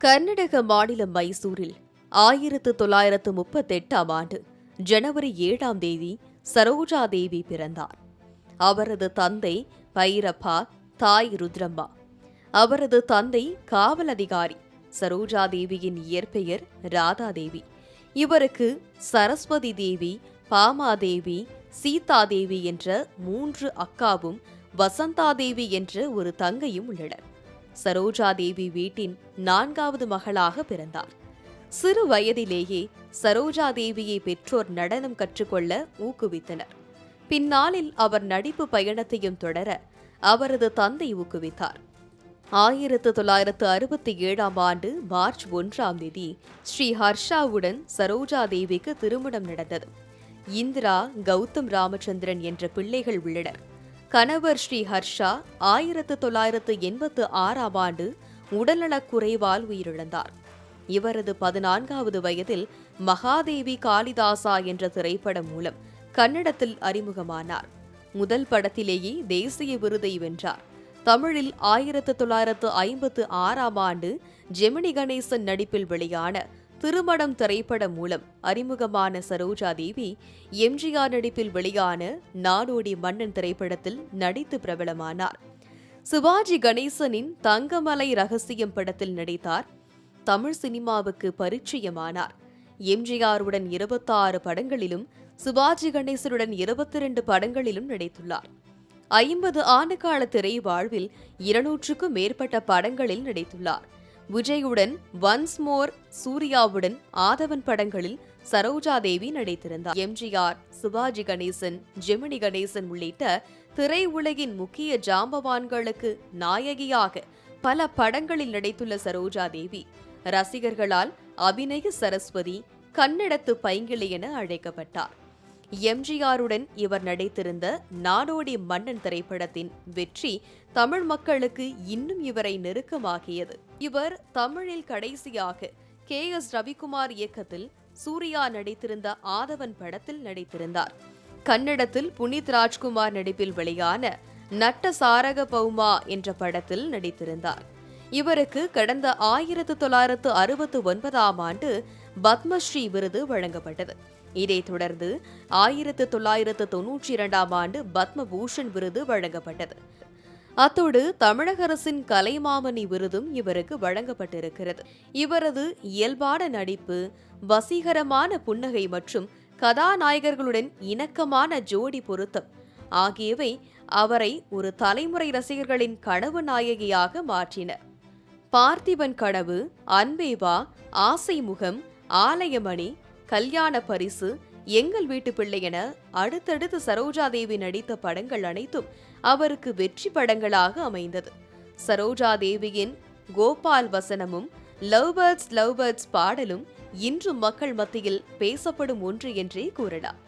கர்நாடக மாநிலம் மைசூரில் ஆயிரத்து தொள்ளாயிரத்து முப்பத்தெட்டாம் ஆண்டு ஜனவரி ஏழாம் தேதி சரோஜா தேவி பிறந்தார். அவரது தந்தை பைரப்பா தாய் ருத்ரம்மா அவரது தந்தை காவல் அதிகாரி. சரோஜா தேவியின் இயற்பெயர் ராதா தேவி. இவருக்கு சரஸ்வதி தேவி பாமாதேவி சீதாதேவி என்ற மூன்று அக்காவும் வசந்தாதேவி என்ற ஒரு தங்கையும் உள்ளனர். சரோஜா தேவி வீட்டின் நான்காவது மகளாக பிறந்தார். சிறு வயதிலேயே சரோஜாதேவியை பெற்றோர் நடனம் கற்றுக்கொள்ள ஊக்குவித்தனர். பின்னாளில் அவர் நடிப்பு பயணத்தையும் தொடர அவரது தந்தை ஊக்குவித்தார். ஆயிரத்து தொள்ளாயிரத்து அறுபத்தி ஏழாம் ஆண்டு மார்ச் ஒன்றாம் தேதி ஸ்ரீ ஹர்ஷாவுடன் சரோஜா தேவிக்கு திருமணம் நடந்தது. இந்திரா கௌதம் ராமச்சந்திரன் என்ற பிள்ளைகள் உள்ளனர். கணவர் ஸ்ரீ ஹர்ஷா ஆயிரத்து தொள்ளாயிரத்து எண்பத்து ஆறாம் ஆண்டு உடல்நலக் குறைவால் உயிரிழந்தார். இவரது பதினான்காவது வயதில் மகாதேவி காளிதாசா என்ற திரைப்படம் மூலம் கன்னடத்தில் அறிமுகமானார். முதல் படத்திலேயே தேசிய விருதை வென்றார். தமிழில் ஆயிரத்து தொள்ளாயிரத்து ஐம்பத்து ஆறாம் ஆண்டு ஜெமினி கணேசன் நடிப்பில் வெளியான திருமணம் திரைப்படம் மூலம் அறிமுகமான சரோஜா தேவி எம்ஜிஆர் நடிப்பில் வெளியான நாடோடி மன்னன் திரைப்படத்தில் நடித்து பிரபலமானார். சிவாஜி கணேசனின் தங்கமலை ரகசியம் படத்தில் நடித்தார். தமிழ் சினிமாவுக்கு பரிச்சயமானார். எம்ஜிஆருடன் இருபத்தாறு படங்களிலும் சிவாஜி கணேசனுடன் இருபத்தி இரண்டு படங்களிலும் நடித்துள்ளார். ஐம்பது ஆண்டுகால திரை வாழ்வில் இருநூற்றுக்கும் மேற்பட்ட படங்களில் நடித்துள்ளார். விஜயுடன் ஒன்ஸ் மோர் சூர்யாவுடன் ஆதவன் படங்களில் சரோஜா தேவி நடித்திருந்தார். எம்ஜிஆர் சிவாஜி கணேசன் ஜெமினி கணேசன் உள்ளிட்ட திரை உலகின் முக்கிய ஜாம்பவான்களுக்கு நாயகியாக பல படங்களில் நடித்துள்ள சரோஜா தேவி ரசிகர்களால் அபிநய சரஸ்வதி கன்னடத்து பைங்கிளி என அழைக்கப்பட்டார். எம்ஜிஆருடன் இவர் நடித்திருந்த நாடோடி மன்னன் திரைப்படத்தின் வெற்றி தமிழ் மக்களுக்கு இன்னும் இவரை நெருக்கமாகியது இவர் தமிழில் கடைசியாக கே. எஸ். ரவிக்குமார் இயக்கத்தில் சூர்யா நடித்திருந்த ஆதவன் படத்தில் நடித்திருந்தார். கன்னடத்தில் புனித் ராஜ்குமார் நடிப்பில் வெளியான நட்ட சாரக பௌமா என்ற படத்தில் நடித்திருந்தார். இவருக்கு கடந்த ஆயிரத்து தொள்ளாயிரத்து அறுபத்து ஒன்பதாம் ஆண்டு பத்மஸ்ரீ விருது வழங்கப்பட்டது. இதைத் தொடர்ந்து ஆயிரத்து தொள்ளாயிரத்து தொன்னூற்றி இரண்டாம் ஆண்டு பத்மபூஷன் விருது வழங்கப்பட்டது. அத்தோடு தமிழக அரசின் கலைமாமணி விருதும் இவருக்கு வழங்கப்பட்டிருக்கிறது. இவரது இயல்பான நடிப்பு வசீகரமான புன்னகை மற்றும் கதாநாயகர்களுடன் இணக்கமான ஜோடி பொருத்தம் ஆகியவை அவரை ஒரு தலைமுறை ரசிகர்களின் கனவு நாயகியாக மாற்றின. பார்த்திபன் கனவு அன்பேவா ஆசை முகம் ஆலயமணி கல்யாண பரிசு எங்கள் வீட்டு பிள்ளை என அடுத்தடுத்து சரோஜாதேவி நடித்த படங்கள் அனைத்தும் அவருக்கு வெற்றி படங்களாக அமைந்தது. சரோஜாதேவியின் கோபால் வசனமும் லவ் பேர்ட்ஸ் லவ் பேர்ட்ஸ் பாடலும் இன்றும் மக்கள் மத்தியில் பேசப்படும் ஒன்று என்றே கூறலாம்.